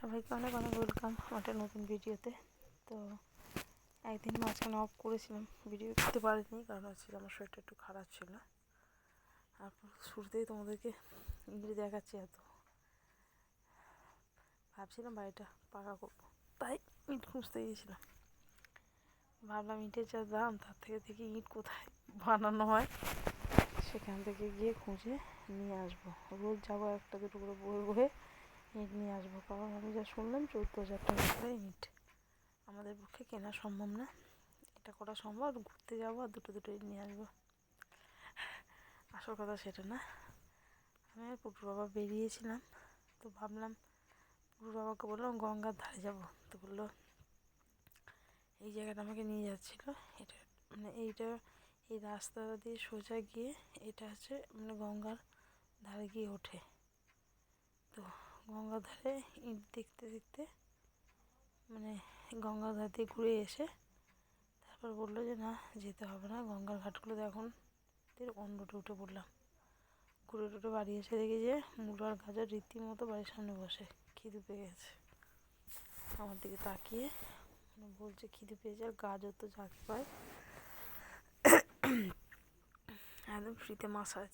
সবাইকে অনেক অনেক ওয়েলকাম একটা নতুন ভিডিওতে তো। একদিন মাঝখানে অফ করেছিলাম ভিডিও করতে পারিনি কারণ হচ্ছে আমার শরীরটা একটু খারাপ ছিল। আর শুরুতেই তোমাদেরকে ইংরেজি দেখাচ্ছি এত। ভাবছিলাম বাড়িটা পাকা করব, তাই ইট খুঁজতে গিয়েছিলাম। ভাবলাম ইটের যা দাম, তার থেকে দেখি ইট কোথায় বানানো হয়। সেখান থেকে গিয়ে খুঁজে নিয়ে আসব। রোজ যাব একটা দুটো করে বয়ে বয়ে ইট নিয়ে আসব। কারণ আমি যা শুনলাম চৌদ্দ হাজার টাকা করে আমাদের পক্ষে কেনা সম্ভব না। এটা করা সম্ভব, ঘুরতে যাব আর দুটো দুটো ইট নিয়ে আসব। আসল কথা সেটা না। আমি আর পুটুর বাবা বেরিয়েছিলাম, তো ভাবলাম, পুটুর বাবাকে বললাম, গঙ্গার ধারে যাব। তো বলল, এই জায়গাটা আমাকে নিয়ে যাচ্ছিল। এটা মানে এইটা, এই রাস্তা দিয়ে সোজা গিয়ে এটা হচ্ছে মানে গঙ্গার ধারে গিয়ে ওঠে। তো গঙ্গার ধারে ইট দেখতে দেখতে মানে গঙ্গার ধার দিয়ে ঘুরে এসে তারপর বলল যে, না, যেতে হবে না, গঙ্গার ঘাটগুলো এখন অন্য রুটে উঠে পড়লাম। ঘুরে টুটে বাড়ি এসে দেখি যে, মূলো আর গাজর রীতিমতো বাড়ির সামনে বসে, খিদে পেয়ে গেছে। আমার দিকে তাকিয়ে মানে বলছে, খিদে পেয়েছে আর গাজর তো যাকে পায়। একদম ফ্রিতে মাসাজ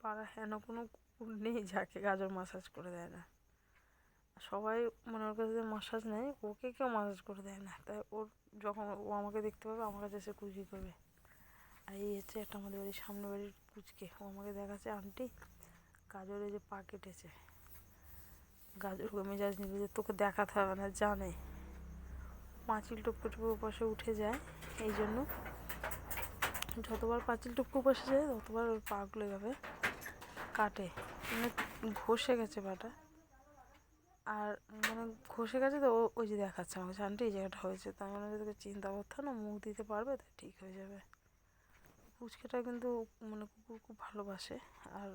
পাড়া হেন কোনো কুকুর নেই যাকে গাজর মাসাজ করে দেয় না। সবাই মানে ওর কাছে মাসাজ নেয় ওকে কেউ মাসাজ করে দেয় না। তাই ওর যখন ও আমাকে দেখতে পাবে, আমার কাছে এসে কুচি করবে। আর এই হচ্ছে একটা আমাদের বাড়ির সামনে বাড়ির কুচকে ও আমাকে দেখাচ্ছে, আন্টি গাজরে যে পা কেটেছে গাজর মেজাজ নিবে যে তোকে দেখাতে হবে না জানে পাঁচিল টপকে টপকে পাশে উঠে যায় এই জন্য যতবার পাঁচিল টপকে পাশে যায়, ততবার ওর পাগুলো এভাবে কাটে। মানে ঘষে গেছে পাটা। আর মানে ঘষে গেছে তো ওই যে দেখাচ্ছে আমাকে আন্টি এই জায়গাটা হয়েছে। তো আমি মনে তোকে চিন্তা করতে না, মুখ দিতে পারবে তো ঠিক হয়ে যাবে। পুচকেটা কিন্তু মানে কুকুর খুব ভালোবাসে। আর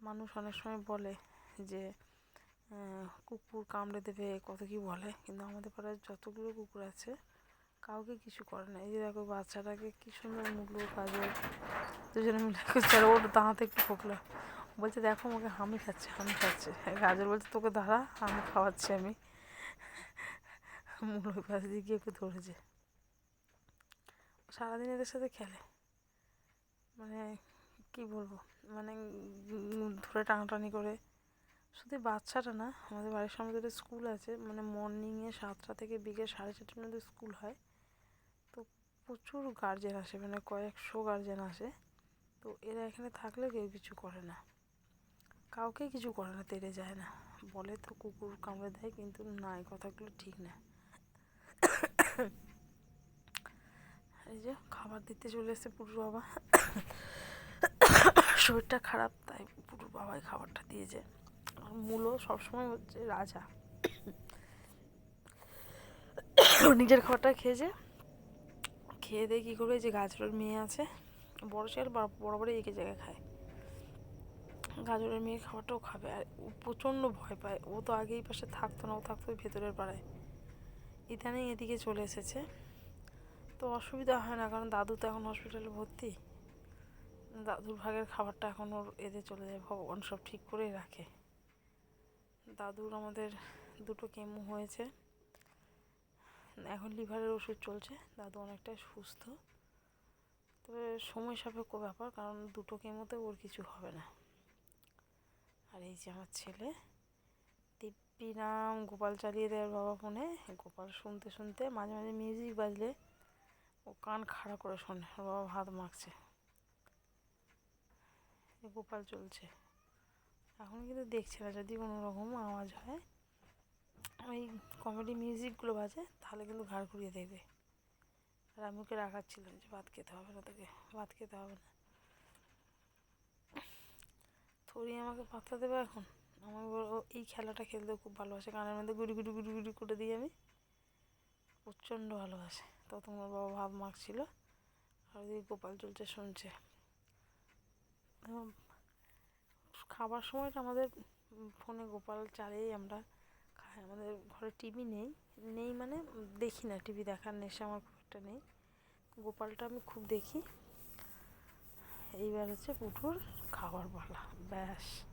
মানুষ অনেক সময় বলে যে কুকুর কামড়ে দেবে, কত কি বলে। কিন্তু আমাদের পাড়ায় যতগুলো কুকুর আছে কাউকে কিছু করে না। এই যে দেখো বাচ্চাটাকে কি সুন্দর মুগলো কাজল দুজনে মিলে আর ওর দাঁতে একটু ফোকলা বলছে, দেখো আমাকে হামি খাচ্ছে হামি খাচ্ছে। গাজর বলছে, তোকে দাঁড়া আমি খাওয়াচ্ছি আমি। মুলোর পাশ দিয়ে গিয়ে একটু ধরেছে। সারাদিন এদের সাথে খেলে। মানে কি বলব? মানে ধরে টানাটানি করে। শুধু বাচ্চাটা না, আমাদের বাড়ির সামনে যেটা স্কুল আছে। মানে মর্নিংয়ে সাতটা থেকে বিকেল সাড়ে চারটার মধ্যে স্কুল হয়। প্রচুর গার্জেন আসে মানে কয়েকশো গার্জেন আসে। তো এরা এখানে থাকলে কেউ কিছু করে না। কাউকে কিছু করে না, তেড়ে যায় না। বলে তো কুকুর কামড়ে দেয়, কিন্তু না, এই কথাগুলো ঠিক না। এই যে খাবার দিতে চলে এসেছে পুরুর বাবা। শরীরটা খারাপ, তাই পুরুর বাবাই খাবারটা দিয়েছে। আর মূলো সবসময় হচ্ছে রাজা। নিজের খাবারটা খেয়েছে। খেয়ে দিয়ে কী করবে? যে গাজরের মেয়ে আছে। বড় ছেলে বড় বড় একে জায়গায় খায়। গাজরের মেয়ে খাবারটাও খাবে। আর ও প্রচণ্ড ভয় পায়। ও তো আগেই পাশে থাকতো না। ও থাকতো ভেতরের পাড়ায়। ইদানিং এদিকে চলে এসেছে। তো অসুবিধা হয় না। কারণ দাদু তো এখন হসপিটালে ভর্তি। দাদুর ভাগের খাবারটা এখন ওর এতে চলে যায়। ভগবান সব ঠিক করেই রাখে। দাদুর আমাদের দুটো কেমো হয়েছে। এখন লিভারের ওষুধ চলছে, দাদু অনেকটাই সুস্থ। তবে সময় সাপেক্ষ ব্যাপার, কারণ দুটো কেমোতে ওর কিছু হবে না। আর এই যে আমার ছেলে, দিব্যি নাম গোপাল চালিয়ে দেয় বাবা ফোনে। গোপাল শুনতে শুনতে মাঝে মাঝে মিউজিক বাজলে ও কান খাড়া করে শোনে বাবা ভাত মাখছে। গোপাল চলছে। এখন কিন্তু দেখছে না, যদি কোনো রকম আওয়াজ হয়। ওই কমেডি মিউজিকগুলো বাজে, তাহলে কিন্তু ঘাড় ঘুরিয়ে দেখবে। আর আমি ওকে রাখাচ্ছিলাম যে, ভাত খেতে হবে না তোকে, ভাত খেতে হবে না। থরি আমাকে পাত্তা দেবে এখন? আমার এই খেলাটা খেলতে খুব ভালোবাসে, কানের মধ্যে গুড়ি গুড়ি গুড়ি গুড়ি করে দিই আমি। প্রচণ্ড ভালোবাসে। তো তোমার বাবা ভাব মাখছিল, আর ওদিকে গোপাল চলছে শুনছে। খাবার সময়টা আমাদের ফোনে গোপাল চালিয়েই আমরা খাই আমাদের ঘরে টিভি নেই। নেই মানে দেখি না টিভি দেখার নেশা আমার খুব একটা নেই। গোপালটা আমি খুব দেখি। এইবার হচ্ছে পুটুর খাবার পালা। ব্যাস।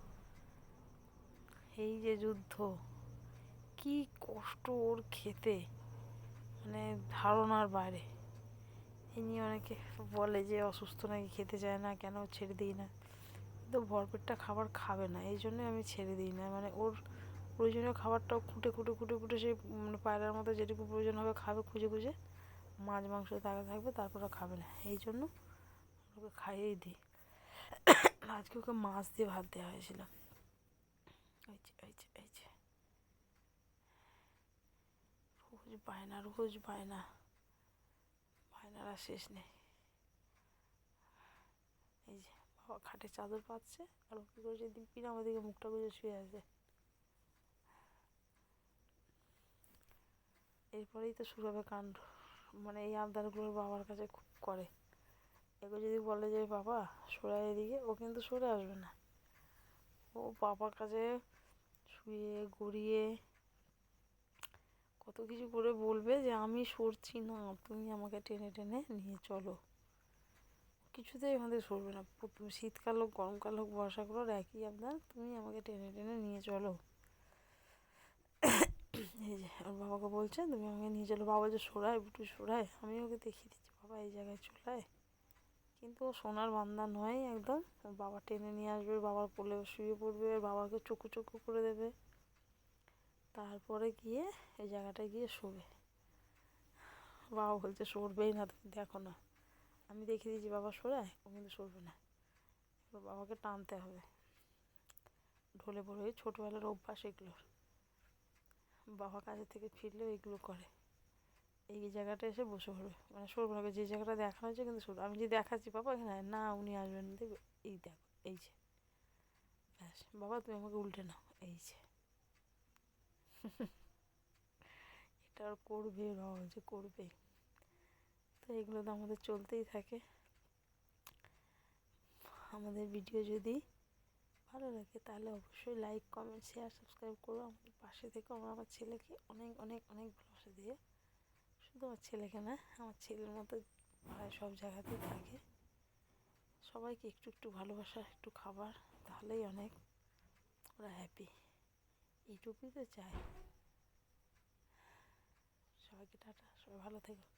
এই যে যুদ্ধ। কি কষ্ট ওর খেতে। মানে ধারণার বাইরে। এই নিয়ে অনেকে বলে যে অসুস্থ নাকি খেতে চায় না, কেন ছেড়ে দিই না। কিন্তু ভরপেটটা খাবার খাবে না। এই জন্যই আমি ছেড়ে দিই না। মানে ওর প্রয়োজনীয় খাবারটাও খুঁটে খুঁটে খুঁটে খুঁটে সেই মানে পায়রার মতো যেটুকু প্রয়োজন হবে খাবে, খুঁজে খুঁজে মাছ, মাংস থাকা থাকবে, তারপর খাবে না। এই জন্য ওকে খাইয়েই দিই। আজকে ওকে মাছ দিয়ে ভাত দেওয়া হয়েছিল। এই যে এই যে রোজ বায়না রোজ বায়না আর শেষ নেই। এই যে, বাবা খাটে চাদর পাচ্ছে আর ও কী করেছে? দিব্যি না ওদিকে মুখটা গুজে শুয়ে আছে। এরপরেই তো শুরু হবে কাণ্ড। মানে এই আবদারগুলোর বাবার কাছে খুব করে। এগুলো যদি বলে যে, বাবা, সরে এদিকে, ও কিন্তু সরে আসবে না। ও বাবার কাছে শুয়ে, গড়িয়ে কত কিছু করে বলবে যে, আমি সরছি না, তুমি আমাকে টেনে টেনে নিয়ে চলো। কিছুতেই থেকে সরবে না। শীতকাল হোক, গরমকাল হোক, বর্ষাকাল হোক একই আবদার, তুমি আমাকে টেনে টেনে নিয়ে চলো। এই যে ওর বাবাকে বলছে, তুমি আমাকে নিয়ে চলো, বাবা যে সরায় বুটু সরায় আমি ওকে দেখিয়ে দিচ্ছি, বাবা এই জায়গায় চলায়। কিন্তু ও সোনার বান্দা নয় একদম ওর বাবা টেনে নিয়ে আসবে, বাবার কোলে শুয়ে পড়বে বাবাকে চোখু চোখু করে দেবে। তারপরে গিয়ে এই জায়গাটায় গিয়ে শোবে। বাবা বলছে সরবেই না, তুমি দেখো না। আমি দেখিয়ে দিয়েছি, বাবা সরায় ও কিন্তু সরবে না। এবার বাবাকে টানতে হবে। ঢলে পড়ে, ছোটোবেলার অভ্যাস এগুলোর। বাবা কাজের থেকে ফিরলেও এগুলো করে। এই জায়গাটা এসে বসে পড়বে। মানে সরবে না যে জায়গাটা দেখানো হয়েছে কিন্তু সরবে আমি যে দেখাচ্ছি বাবা, এখানে না উনি আসবেন দেখবে, এই দেখো, এই যে। ব্যাস, বাবা তুমি আমাকে উল্টে নাও, এই যে। এটা আর করবে যে করবে। তো এগুলো তো আমাদের চলতেই থাকে। আমাদের ভিডিও যদি ভালো লাগে, তাহলে অবশ্যই লাইক কমেন্ট শেয়ার সাবস্ক্রাইব করো। আমাদের পাশে থেকে, আমার আমার ছেলেকে অনেক অনেক অনেক ভালোবাসা দিয়ে। শুধু আমার ছেলেকে না, আমার ছেলের মতো প্রায় সব জায়গাতেই থাকে। সবাইকে একটু একটু ভালোবাসা, একটু খাবার, তাহলেই অনেক ওরা হ্যাপি এইটুকুই তো চাই। সবাইকে টাটা, সবাই ভালো থেকো।